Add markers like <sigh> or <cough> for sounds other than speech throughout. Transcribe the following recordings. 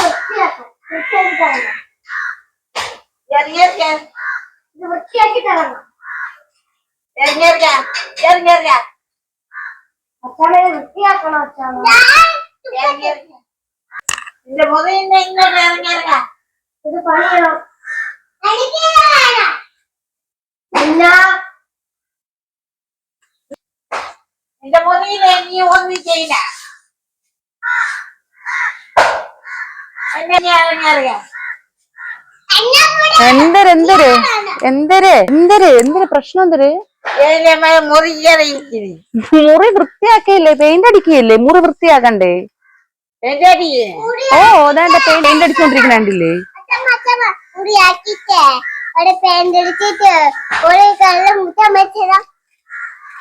വൃത്തിയാക്കാം തരണം വൃത്തിയാക്കി തരണം അച്ഛനെ വൃത്തിയാക്കണം അച്ഛാ എന്റെ മുറിയിൽ ഇങ്ങോട്ട് ഇറങ്ങിയിറങ്ങ ഇത് പണിയണം ഇല്ല എന്റെ മുറിയിൽ നീ ഒന്നും ചെയ്യില്ല എന്തര് എന്തര്? എന്തര്? എന്തര്? എന്തര് പ്രശ്നം എന്തര്? മുറി വൃത്തിയാക്കിയല്ലേ? പെയിന്റ് അടിക്കുകയല്ലേ? മുറി വൃത്തിയാക്കണ്ടേ? ഓ അതാണ്ട് പെയിന്റ് അടിച്ചോണ്ടിരിക്കണ കണ്ടില്ലേ?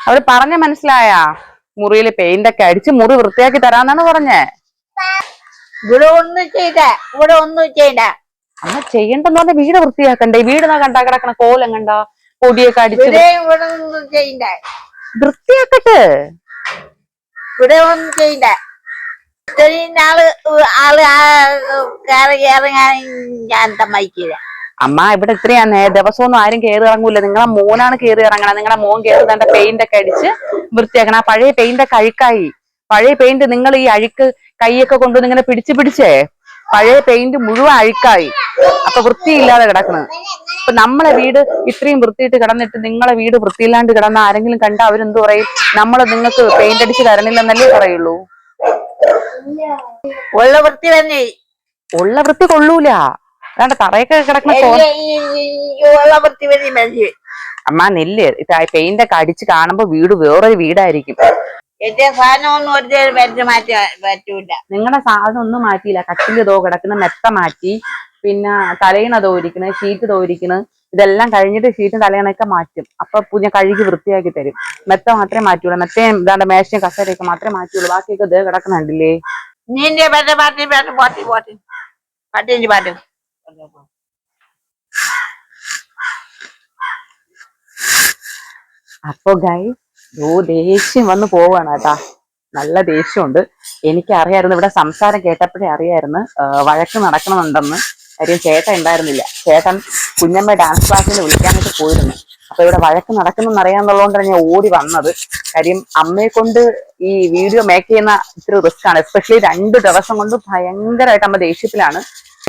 അവിടെ പറഞ്ഞ മനസ്സിലായാ? മുറിയിൽ പെയിന്റ് ഒക്കെ അടിച്ച് മുറി വൃത്തിയാക്കി തരാന്നാണ് പറഞ്ഞേ. ഇവിടെ ഒന്നും ചെയ്ത ഇവിടെ ഒന്നും ചെയ്യണ്ട അമ്മ ചെയ്യണ്ടെന്ന് പറഞ്ഞ വീട് വൃത്തിയാക്കണ്ടേ? വീട് നാ കണ്ടാ കിടക്കണ കോലം കണ്ട പൊടിയൊക്കെ അടിച്ച് ഇവിടെ ഇവിടെ ഒന്നും ചെയ്യണ്ട വൃത്തിയാക്കട്ടെ. ഇവിടെ ഒന്നും ചെയ്യണ്ട ഇത്രയും നാൾ ആൾ ആ ഇറങ്ങാൻ ഞാൻ സമ്മതിക്കില്ല അമ്മ ഇവിടെ ഇത്രയാ. നേ ദിവസമൊന്നും ആരും കയറി ഇറങ്ങൂല. നിങ്ങളെ മോനാണ് കയറി ഇറങ്ങണം. നിങ്ങളെ മോൻ കയറി തന്റെ പെയിന്റ് ഒക്കെ അടിച്ച് വൃത്തിയാക്കണം. ആ പഴയ പെയിന്റ് ഒക്കെ അഴുക്കായി. പഴയ പെയിന്റ് നിങ്ങൾ ഈ അഴുക്ക് കൈയൊക്കെ കൊണ്ടുവന്ന് ഇങ്ങനെ പിടിച്ച് പിടിച്ചേ? പഴയ പെയിന്റ് മുഴുവൻ അഴുക്കായി. അപ്പൊ വൃത്തിയില്ലാതെ കിടക്കണത് ഇപ്പൊ നമ്മളെ വീട് ഇത്രയും വൃത്തിയിട്ട് കിടന്നിട്ട് നിങ്ങളെ വീട് വൃത്തിയില്ലാണ്ട് കിടന്ന ആരെങ്കിലും കണ്ട അവരെന്ത് പറയും? നമ്മൾ നിങ്ങൾക്ക് പെയിന്റ് അടിച്ച് തരണില്ലെന്നല്ലേ പറയുള്ളൂ. ഉള്ള വൃത്തി തന്നെ. ഉള്ള വൃത്തി കൊള്ളൂല. അതാണ്ട് തറയൊക്കെ കിടക്കുന്ന അമ്മ നെല്ല് പെയിന്റ് ഒക്കെ അടിച്ച് കാണുമ്പോ വീട് വേറൊരു വീടായിരിക്കും. എന്റെ സാധനമൊന്നും ഒരു പറ്റി മാറ്റി പറ്റൂല നിങ്ങളുടെ സാധനം ഒന്നും മാറ്റിയില്ല. കട്ടിൽ തോ കിടക്കുന്ന മെത്ത മാറ്റി. പിന്നെ തലയിണ തോരിക്കണ് ഷീറ്റ് തോരിക്കണ് ഇതെല്ലാം കഴിഞ്ഞിട്ട് ഷീറ്റും തലയിണയൊക്കെ മാറ്റും. അപ്പൊ പുതിയ കഴുകി വൃത്തിയാക്കി തരും. മെത്ത മാത്രമേ മാറ്റുള്ളൂ. മെത്തയും ഇതാണ്ട് മേശയും കസേരയൊക്കെ മാത്രമേ മാറ്റിയുള്ളൂ ബാക്കിയൊക്കെ ഇതേ കിടക്കുന്നുണ്ടല്ലേ നീ പറ്റ പാട്ടി പാട്ട് പാട്ടി പാട്ടി പാട്ടിന്റെ പാട്ട് അപ്പൊ ഗൈ ഓ ദേഷ്യം വന്ന് പോവാണ് കേട്ടാ. നല്ല ദേഷ്യമുണ്ട്. എനിക്കറിയായിരുന്നു ഇവിടെ സംസാരം കേട്ടപ്പോഴേ അറിയായിരുന്നു വഴക്ക് നടക്കണമെന്നുണ്ടെന്ന്. കാര്യം ചേട്ടൻ ഉണ്ടായിരുന്നില്ല. ചേട്ടൻ കുഞ്ഞമ്മ ഡാൻസ് ക്ലാസ്സിൽ വിളിക്കാനായിട്ട് പോയിരുന്നു. അപ്പൊ ഇവിടെ വഴക്ക് നടക്കുന്നെന്ന് അറിയാന്നുള്ളതുകൊണ്ടാണ് ഞാൻ ഓടി വന്നത്. കാര്യം അമ്മയെ കൊണ്ട് ഈ വീഡിയോ മേക്ക് ചെയ്യുന്ന ഇത്തിരി റിസ്ക് ആണ്. എസ്പെഷ്യലി രണ്ട് ദിവസം കൊണ്ട് ഭയങ്കരമായിട്ട് അമ്മ ദേഷ്യത്തിലാണ്.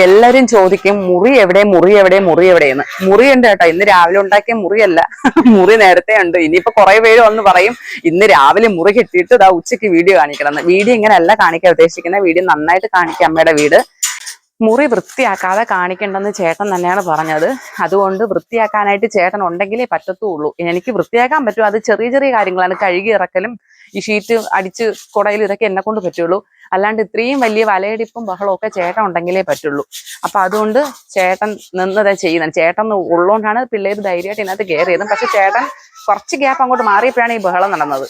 എല്ലാരും ചോദിക്കും മുറി എവിടെ മുറി എവിടെ മുറി എവിടെയെന്ന്? മുറി ഉണ്ട് കേട്ടോ. ഇന്ന് രാവിലെ ഉണ്ടാക്കിയ മുറിയല്ല. <laughs> മുറി നേരത്തെ ഉണ്ട്. ഇനിയിപ്പോ കുറെ പേര് വന്ന് പറയും ഇന്ന് രാവിലെ മുറി കിട്ടിയിട്ട് ഇതാ ഉച്ചയ്ക്ക് വീഡിയോ കാണിക്കണം. വീഡിയോ ഇങ്ങനെയല്ല കാണിക്കാൻ ഉദ്ദേശിക്കുന്നത്. വീഡിയോ നന്നായിട്ട് കാണിക്കാം അമ്മയുടെ വീട്. മുറി വൃത്തിയാക്കാതെ കാണിക്കണ്ടെന്ന് ചേട്ടൻ തന്നെയാണ് പറഞ്ഞത്. അതുകൊണ്ട് വൃത്തിയാക്കാനായിട്ട് ചേട്ടൻ ഉണ്ടെങ്കിലേ പറ്റത്തുള്ളൂ. എനിക്ക് വൃത്തിയാക്കാൻ പറ്റും. അത് ചെറിയ ചെറിയ കാര്യങ്ങളാണ്. കഴുകി ഇറക്കലും ഈ ഷീറ്റ് അടിച്ച് കുടയിൽ ഇതൊക്കെ എന്നെ കൊണ്ട് പറ്റുള്ളൂ. അല്ലാണ്ട് ഇത്രയും വലിയ വലയടിപ്പും ബഹളവും ഒക്കെ ചേട്ടൻ ഉണ്ടെങ്കിലേ പറ്റുള്ളൂ. അപ്പൊ അതുകൊണ്ട് ചേട്ടൻ നിന്നതാ ചെയ്യുന്നത്. ചേട്ടൻ ഉള്ളതുകൊണ്ടാണ് പിള്ളേർ ധൈര്യമായിട്ട് ഇതിനകത്ത് കയറിയത് പക്ഷെ ചേട്ടൻ കുറച്ച് ഗ്യാപ്പ് അങ്ങോട്ട് മാറിയപ്പോഴാണ് ഈ ബഹളം നടന്നത്.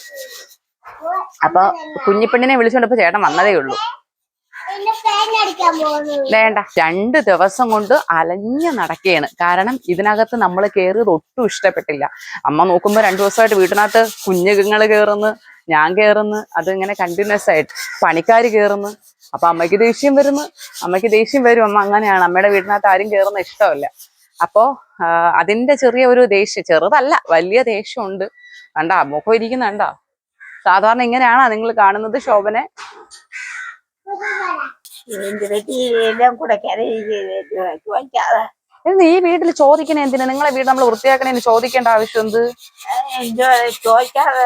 അപ്പൊ കുഞ്ഞിപ്പെണ്ണിനെ വിളിച്ചുകൊണ്ടപ്പോ ചേട്ടൻ വന്നതേ ഉള്ളൂ പിന്നെ ഫാൻ അടിക്കാൻ പോകുന്നു വേണ്ട. രണ്ട് ദിവസം കൊണ്ട് അലഞ്ഞു നടക്കുകയാണ് കാരണം ഇതിനകത്ത് നമ്മൾ കയറിയത് ഒട്ടും ഇഷ്ടപ്പെട്ടില്ല. അമ്മ നോക്കുമ്പോ രണ്ടു ദിവസമായിട്ട് വീട്ടിനകത്ത് കുഞ്ഞുങ്ങൾ കയറുന്നു ഞാൻ കയറുന്നു അത് ഇങ്ങനെ കണ്ടിന്യൂസ് ആയിട്ട് പണിക്കാർ കയറുന്നു അപ്പൊ അമ്മയ്ക്ക് ദേഷ്യം വരുന്നു. അമ്മയ്ക്ക് ദേഷ്യം വരും. അമ്മ അങ്ങനെയാണ്. അമ്മയുടെ വീട്ടിനകത്ത് ആരും കയറുന്ന ഇഷ്ടമല്ല. അപ്പോ അതിന്റെ ചെറിയ ഒരു ദേഷ്യം ചെറുതല്ല വലിയ ദേഷ്യമുണ്ട്. കണ്ടാ മുഖം ഇരിക്കുന്ന കണ്ടാ സാധാരണ ഇങ്ങനെയാണോ നിങ്ങൾ കാണുന്നത് ശോഭനെ? <laughs> എല്ലാം ചോദിക്കാതെ ഈ വീട്ടിൽ ചോദിക്കണേ എന്തിനാ? നിങ്ങളെ വീട് നമ്മൾ വൃത്തിയാക്കണേ ചോദിക്കേണ്ട ആവശ്യം എന്ത്? എന്തോ ചോദിക്കാതെ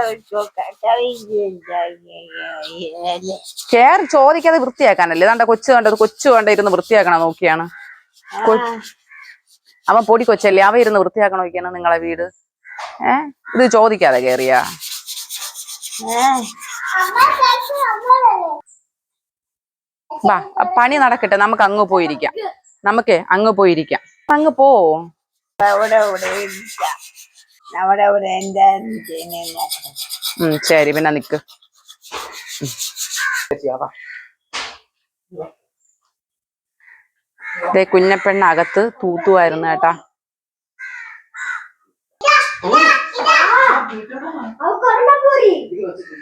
<laughs> വൃത്തിയാക്കാനല്ലേ? ഇതാണ്ട കൊച്ചു കണ്ടത്? കൊച്ചു കണ്ട ഇരുന്ന് വൃത്തിയാക്കണം നോക്കിയാണ്. അവൻ പൊടി കൊച്ചല്ലേ? അവ ഇരുന്ന് വൃത്തിയാക്കണം നോക്കിയാണ് നിങ്ങളെ വീട്. ഏ? ഇത് ചോദിക്കാതെ കേറിയാ. വാ പണി നടക്കട്ടെ നമുക്ക് അങ്ങ് പോയിരിക്കാം നമുക്ക് അങ്ങ് പോയിരിക്കാം അങ്ങ് പോ അവിടെ അവിടെ ശരി പിന്നെ നിക്ക് ഉം. ദേ കുഞ്ഞപ്പെണ്ണ അകത്ത് തൂത്തുവായിരുന്നു കേട്ടാ അച്ഛൻ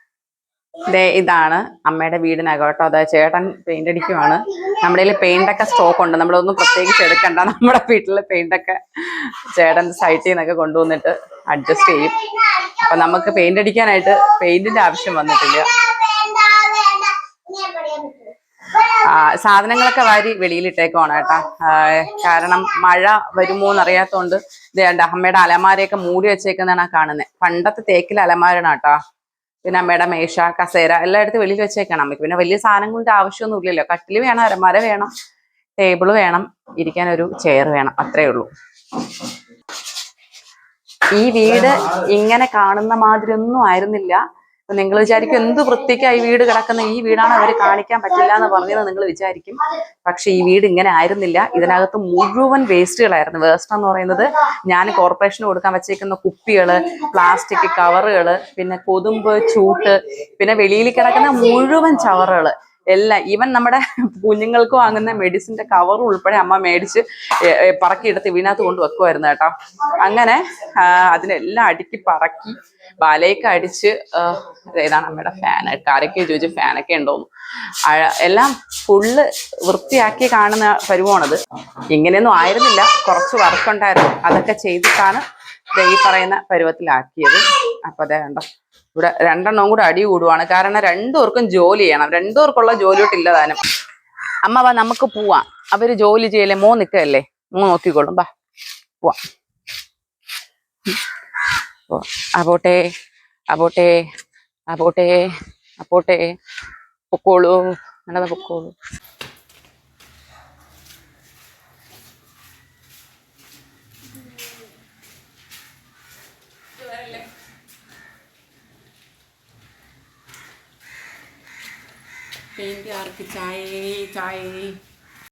ദേ ഇതാണ് അമ്മയുടെ വീടിനകോട്ടോ അതായത് ചേട്ടൻ പെയിന്റ് അടിക്കുവാണ്. നമ്മുടെ കയ്യിൽ പെയിന്റ് ഒക്കെ സ്റ്റോക്ക് ഉണ്ട്. നമ്മളൊന്നും പ്രത്യേകിച്ച് എടുക്കണ്ട. നമ്മുടെ വീട്ടിലെ പെയിന്റ് ഒക്കെ ചേട്ടൻ സൈറ്റിൽ നിന്നൊക്കെ കൊണ്ടുവന്നിട്ട് അഡ്ജസ്റ്റ് ചെയ്യും. അപ്പൊ നമുക്ക് പെയിന്റ് അടിക്കാനായിട്ട് പെയിന്റിന്റെ ആവശ്യം വന്നിട്ടില്ല. സാധനങ്ങളൊക്കെ വാരി വെളിയിലിട്ടേക്കുവാണ് കേട്ടാ. കാരണം മഴ വരുമോ എന്നറിയാത്തോണ്ട് ഇതേണ്ട അമ്മയുടെ അലമാരയൊക്കെ മൂടി വെച്ചേക്കുന്നതാണ് കാണുന്നത് പണ്ടത്തെ തേക്കിലെ അലമാരാണ് കേട്ടോ. പിന്നെ അമ്മയുടെ മേശ കസേര എല്ലായിടത്തും വെളിയിൽ വെച്ചേക്കണം. അമ്മയ്ക്ക് പിന്നെ വലിയ സാധനങ്ങളുടെ ആവശ്യമൊന്നും ഇല്ലല്ലോ കട്ടിൽ വേണം അരമാര വേണം ടേബിൾ വേണം ഇരിക്കാൻ ഒരു ചെയർ വേണം അത്രേ ഉള്ളൂ. ഈ വീട് ഇങ്ങനെ കാണുന്ന മാതിരി ഒന്നും ആയിരുന്നില്ല. നിങ്ങൾ വിചാരിക്കും എന്ത് വൃത്തിക്കാ ഈ വീട് കിടക്കുന്ന ഈ വീടാണ് അവർ കാണിക്കാൻ പറ്റില്ല എന്ന് പറഞ്ഞത് നിങ്ങൾ വിചാരിക്കും. പക്ഷെ ഈ വീട് ഇങ്ങനെ ആയിരുന്നില്ല. ഇതിനകത്ത് മുഴുവൻ വേസ്റ്റുകളായിരുന്നു. വേസ്റ്റ് എന്ന് പറയുന്നത് ഞാൻ കോർപ്പറേഷന് കൊടുക്കാൻ വെച്ചേക്കുന്ന കുപ്പികൾ പ്ലാസ്റ്റിക് കവറുകൾ പിന്നെ കൊതുമ്പ് ചൂട്ട് പിന്നെ വെളിയിൽ കിടക്കുന്ന മുഴുവൻ ചവറുകൾ. എല്ലാം ഈവൻ നമ്മുടെ കുഞ്ഞുങ്ങൾക്ക് വാങ്ങുന്ന മെഡിസിന്റെ കവർ ഉൾപ്പെടെ അമ്മ മേടിച്ച് പറക്കിയെടുത്ത് ഇതിനകത്ത് കൊണ്ട് വെക്കുമായിരുന്നു കേട്ടോ. അങ്ങനെ അതിനെല്ലാം അടുക്കി പറക്കി ബാലയൊക്കെ അടിച്ച് ഇതാണ് അമ്മയുടെ ഫാൻ കാരൊക്കെ ചോദിച്ച് ഫാനൊക്കെ ഉണ്ടോന്ന് എല്ലാം ഫുള്ള് വൃത്തിയാക്കി കാണുന്ന പരുവമാണത് ഇങ്ങനെയൊന്നും ആയിരുന്നില്ല. കുറച്ച് വർക്കുണ്ടായിരുന്നു അതൊക്കെ ചെയ്തിട്ടാണ് ഈ പറയുന്ന പരുവത്തിലാക്കിയത്. അപ്പൊ അതേ കണ്ടോ. ഇവിടെ രണ്ടെണ്ണം കൂടെ അടി കൂടുവാണ്. കാരണം രണ്ടുപേർക്കും ജോലി ചെയ്യണം. രണ്ടുപേർക്കുള്ള ജോലിയോട്ടില്ല താനും. അമ്മ വാ നമുക്ക് പോവാം. അവർ ജോലി ചെയ്യല്ലേ? മോ നിക്കല്ലേ? മോ നോക്കിക്കോളും. ബാ പോവാ. അപോട്ടെ അപ്പോട്ടെ അപ്പോട്ടെ അപ്പോട്ടെ പൊക്കോളൂ. നടന്ന് പൊക്കോളൂ. Fint, Bjarke. Tjei, tjei.